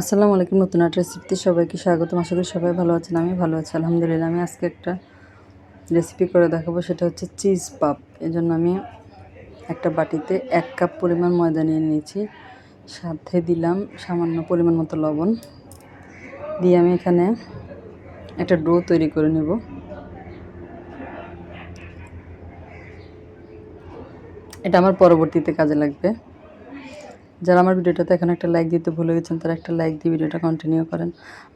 আসসালামু আলাইকুম, নতুন একটা রেসিপিতে সবাইকে স্বাগতম। আশা করি সবাই ভালো আছেন আমি ভালো আছি। আলহামদুলিল্লাহ, আমি আজকে একটা রেসিপি করে দেখাবো, সেটা হচ্ছে চিজ পাপ এই জন্য আমি একটা বাটিতে এক কাপ পরিমাণ ময়দা নিয়ে নিয়েছি। সাথে দিলাম সামান্য পরিমাণ মতো লবণ। দিয়ে আমি এখানে একটা ডো তৈরি করে নেব। এটা আমার পরবর্তীতে কাজে লাগবে। যারা আমার ভিডিওটাতে এখন একটা লাইক দিতে ভুলে গেছেন, তারা একটা লাইক দিয়ে ভিডিওটা কন্টিনিউ করেন।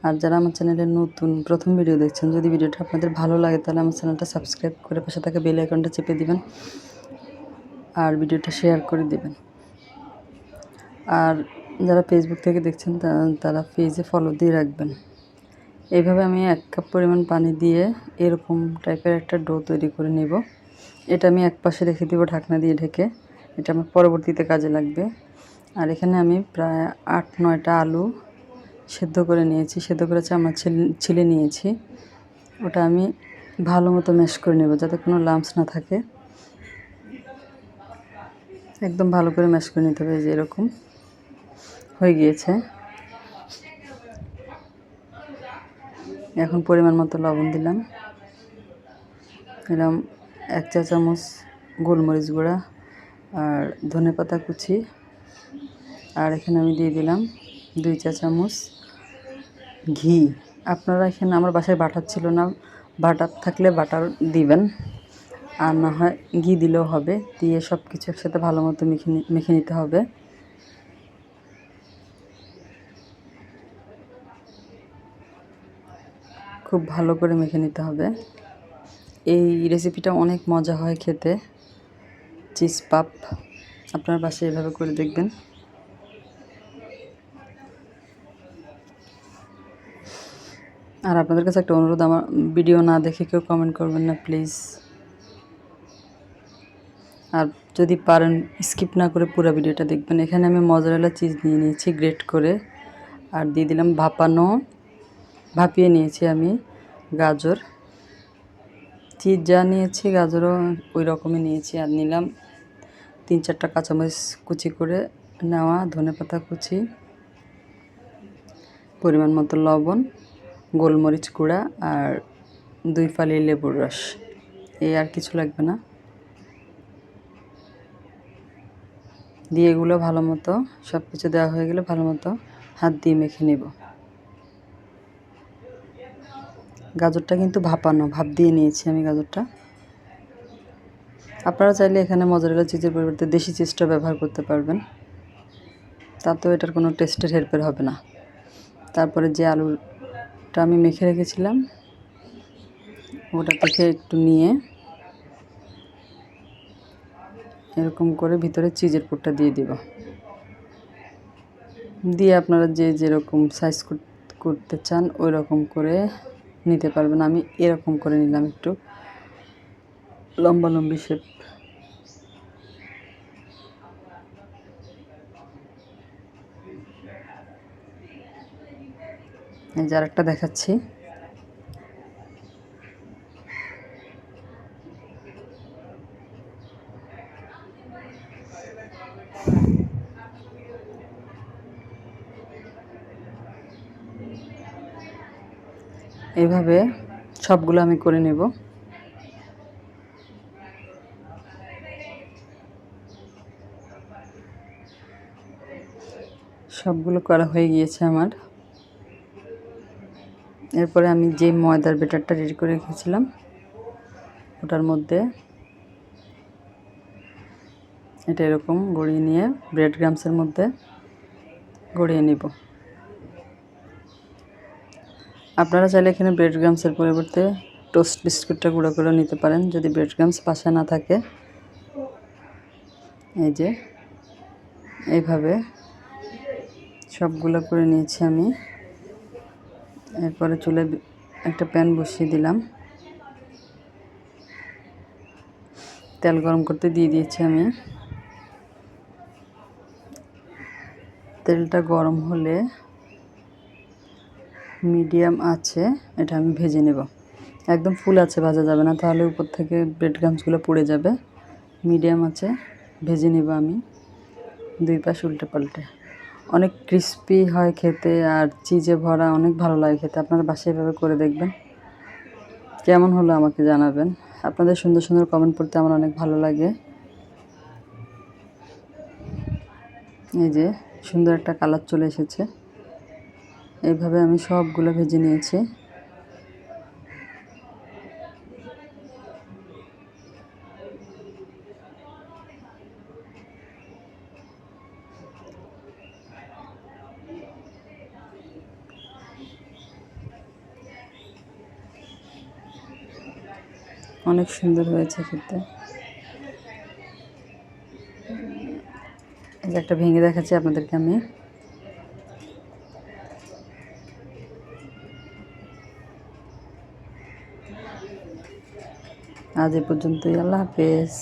আর যারা আমার চ্যানেলে নতুন, প্রথম ভিডিও দেখছেন, যদি ভিডিওটা আপনাদের ভালো লাগে, তাহলে আমার চ্যানেলটা সাবস্ক্রাইব করে পাশে থাকা বেল আইকনটা চেপে দিবেন আর ভিডিওটা শেয়ার করে দিবেন। আর যারা ফেসবুক থেকে দেখছেন তারা পেজে ফলো দিয়ে রাখবেন। এইভাবে আমি এক কাপ পরিমাণ পানি দিয়ে এরকম টাইপের একটা ডো তৈরি করে নেব। এটা আমি এক পাশে রেখে দিব ঢাকনা দিয়ে ঢেকে। এটা আমার পরবর্তীতে কাজে লাগবে। আর এখানে আমি প্রায় আট, নয়টা আলু সেদ্ধ করে নিয়েছি, সেদ্ধ করে চামচ ছিলে নিয়েছি। ওটা আমি ভালো মতো ম্যাশ করে নেব যাতে কোনো লাম্পস না থাকে। একদম ভালো করে ম্যাশ করে নিতে হবে যে এরকম হয়ে গিয়েছে। এখন পরিমাণ মতো লবণ দিলাম। দিলাম এক চা চামচ গোলমরিচ গুঁড়া আর ধনে পাতা কুচি। আর এখানে আমি দিয়ে দিলাম দুই চা চামচ ঘি। আপনারা এখানে আমার বাসায় বাটার ছিল না, বাটার থাকলে বাটার দিবেন। আর না হয় ঘি দিলেও হবে, দিয়ে সব কিছু একসাথে ভালো মতো মেখে মেখে নিতে হবে। খুব ভালো করে মেখে নিতে হবে। এই রেসিপিটা অনেক মজা হয় খেতে। চিজ পাপ। আপনার বাসায় এভাবে করে দেখবেন। আর আপনাদের কাছে একটা অনুরোধ, আমার ভিডিও না দেখে কেউ কমেন্ট করবেন না প্লিজ আর যদি পারেন স্কিপ না করে পুরো ভিডিওটা দেখবেন। এখানে আমি মজারেলা চিজ নিয়ে নিয়েছি গ্রেট করে। আর দিয়ে দিলাম ভাপানো, ভাপিয়ে নিয়েছি আমি গাজর। চিজ যা নিয়েছি, গাজরও ওই রকমই নিয়েছি। আর নিলাম তিন চারটা কাঁচামরিচ কুচি করে নেওয়া ধনে পাতা কুচি, পরিমাণ মতো লবণ। গোলমরিচ গুঁড়া আর দুই ফালি লেবুর রস। এই আর কিছু লাগবে না। দিয়ে এগুলো ভালো মতো সব কিছু দেওয়া হয়ে গেলে ভালো মতো হাত দিয়ে মেখে নেব। গাজরটা কিন্তু ভাপানো, ভাপ দিয়ে নিয়েছি আমি গাজরটা। আপনারা চাইলে এখানে মজারেলা চিজের পরিবর্তে দেশি চিজটা ব্যবহার করতে পারবেন। তাতেও এটার কোনো টেস্টের হেরফের হবে না। তারপরে যে আলুটা আমি মেখে রেখেছিলাম। ওটা থেকে একটু নিয়ে এরকম করে ভিতরে চিজের পুরটা দিয়ে দিব। দিয়ে আপনারা যে যেরকম সাইজ করতে চান ওই রকম করে নিতে পারবেন। আমি এরকম করে নিলাম একটু লম্বা লম্বি শেপ যার একটা দেখাচ্ছি। এইভাবে সবগুলো আমি করে নেব। সবগুলো করা হয়ে গিয়েছে আমার। এরপরে আমি যে ময়দার বেটারটা রেডি করে রেখেছিলাম, ওটার মধ্যে এটা এরকম গড়িয়ে নিয়ে ব্রেড গ্রামসের মধ্যে গড়িয়ে নিব। আপনারা চাইলে এখানে ব্রেড গ্রামসের পরিবর্তে টোস্ট বিস্কুটটা গুঁড়ো করে নিতে পারেন, যদি ব্রেড গ্রামস পাশে না থাকে। এই যে, এইভাবে সবগুলো করে নিয়েছি আমি। এরপরে চুলে একটা প্যান বসিয়ে দিলাম। তেল গরম করতে দিয়ে দিয়েছি আমি। তেলটা গরম হলে মিডিয়াম আছে, এটা আমি ভেজে নেব। একদম ফুল আছে, ভাজা যাবে না। তাহলে উপর থেকে ব্রেড গামসগুলো পুড়ে যাবে। মিডিয়াম আছে, ভেজে নেব আমি। দুই পাশ উল্টে পাল্টে। অনেক ক্রিস্পি হয় খেতে আর চিজে ভরা অনেক ভালো লাগে খেতে। আপনারা বাসায় এভাবে করে দেখবেন। কেমন হলো আমাকে জানাবেন। আপনাদের সুন্দর সুন্দর কমেন্ট পড়তে আমার অনেক ভালো লাগে। এই যে সুন্দর একটা কালার চলে এসেছে। এইভাবে আমি সবগুলো ভেজে নিয়েছি। অনেক সুন্দর হয়েছে খেতে। একটা ভেঙে দেখাচ্ছি আপনাদেরকে আমি। আজ এ পর্যন্তই আল্লাহ হাফেজ।